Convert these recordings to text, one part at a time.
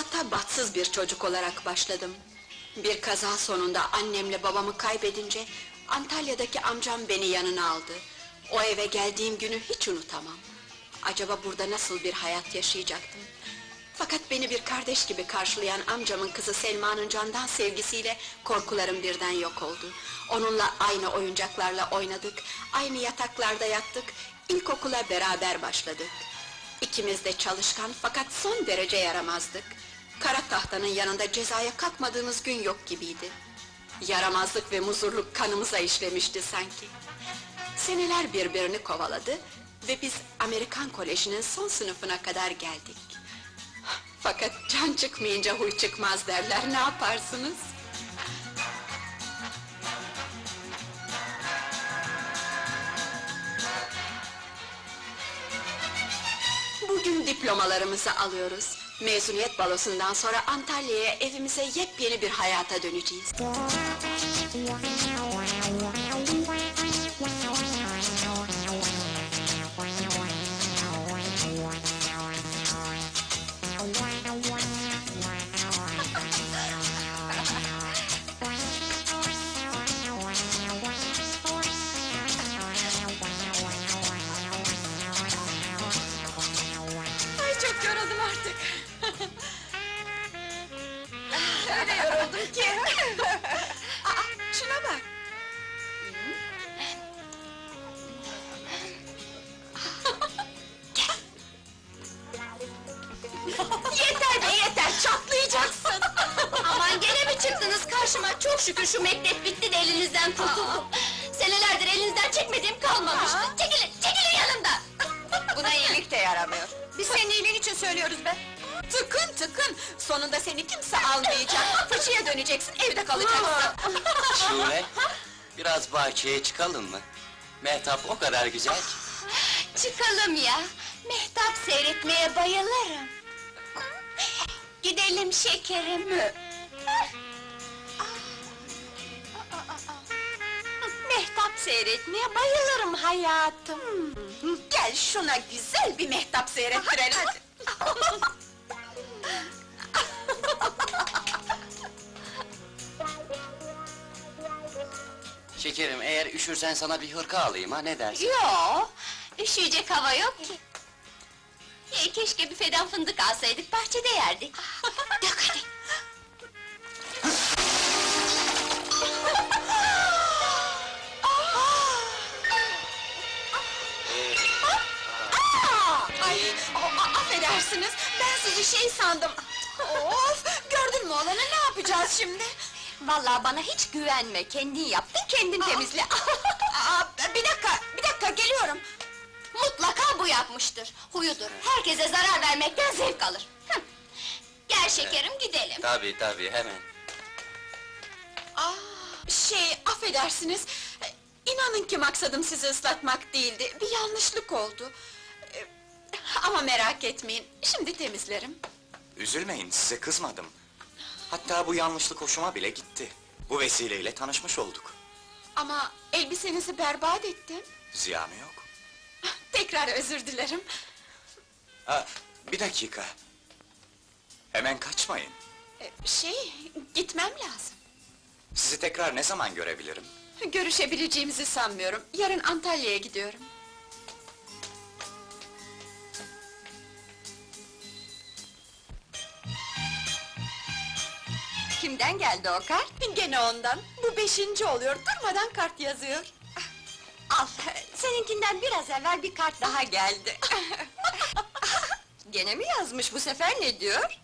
Hayata batsız bir çocuk olarak başladım. Bir kaza sonunda annemle babamı kaybedince Antalya'daki amcam beni yanına aldı. O eve geldiğim günü hiç unutamam. Acaba burada nasıl bir hayat yaşayacaktım? Fakat beni bir kardeş gibi karşılayan amcamın kızı Selma'nın candan sevgisiyle korkularım birden yok oldu. Onunla aynı oyuncaklarla oynadık, aynı yataklarda yattık, ilkokula beraber başladık. İkimiz de çalışkan fakat son derece yaramazdık. Kara tahtanın yanında cezaya kalkmadığımız gün yok gibiydi. Yaramazlık ve muzurluk kanımıza işlemişti sanki. Seneler birbirini kovaladı ve biz Amerikan Koleji'nin son sınıfına kadar geldik. Fakat can çıkmayınca huy çıkmaz derler, ne yaparsınız? Bugün diplomalarımızı alıyoruz. Mezuniyet balosundan sonra Antalya'ya evimize yepyeni bir hayata döneceğiz. Çok yoruldum artık. Öyle yoruldum ki. Aa, şuna bak. yeter be yeter, çatlayacaksın. Aman gene mi çıktınız karşıma? Çok şükür şu mektep bitti de elinizden kurtuldum. Senelerdir elinizden çekmediğim kalmamıştı. Çekilin, çekilin yanımdan! Buna iyilik de yaramıyor. Biz senin iyiliğin için söylüyoruz be. Tıkın tıkın, sonunda seni kimse almayacak. Fıçıya döneceksin, evde kalacaksın. Şule, biraz bahçeye çıkalım mı? Mehtap o kadar güzel ki. Çıkalım ya. Mehtap seyretmeye bayılırım. Gidelim şekerim. Mehtap seyretmeye bayılırım hayatım. Gel şuna güzel bir mehtap seyrettirelim. Şekerim eğer üşürsen sana bir hırka alayım ha ne dersin? Yo, üşüyecek hava yok ki. Ya, keşke bir feden fındık alsaydık, bahçede yerdik. Ay, a- a- affedersiniz, ben sizi şey sandım. Of, gördün mü olanı, ne yapacağız şimdi? Vallahi bana hiç güvenme, kendin yaptın, kendin temizle. Aa, bir dakika, bir dakika, geliyorum. Mutlaka bu yapmıştır, huyudur. Herkese zarar vermekten zevk alır. Hıh. Gel şekerim, gidelim. Tabii tabii hemen. Aa, şey, affedersiniz, inanın ki maksadım sizi ıslatmak değildi, bir yanlışlık oldu. Ama merak etmeyin, şimdi temizlerim. Üzülmeyin, size kızmadım. Hatta bu yanlışlık hoşuma bile gitti. Bu vesileyle tanışmış olduk. Ama elbisenizi berbat ettim. Ziyanı yok. Tekrar özür dilerim. Ha, bir dakika. Hemen kaçmayın. Ee, Şey, gitmem lazım. Sizi tekrar ne zaman görebilirim? Görüşebileceğimizi sanmıyorum. Yarın Antalya'ya gidiyorum. Kimden geldi o kart? Gene ondan. Bu beşinci oluyor. Durmadan kart yazıyor. Al, seninkinden biraz evvel bir kart daha geldi. Gene mi yazmış bu sefer ne diyor?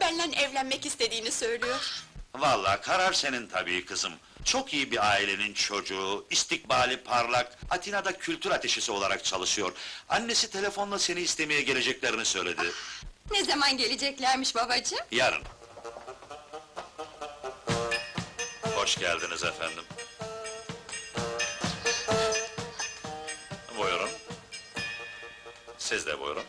Benle evlenmek istediğini söylüyor. Vallahi karar senin tabii kızım. Çok iyi bir ailenin çocuğu, istikbali parlak, Atina'da kültür ateşisi olarak çalışıyor. Annesi telefonla seni istemeye geleceklerini söyledi. Ne zaman geleceklermiş babacığım? Yarın. Hoş geldiniz efendim. Buyurun. Siz de buyurun.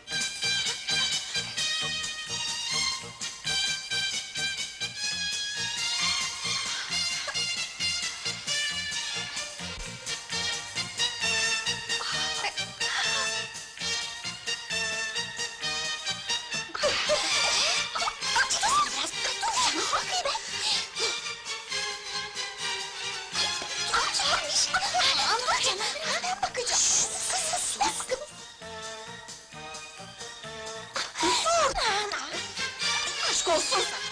Olsun sana.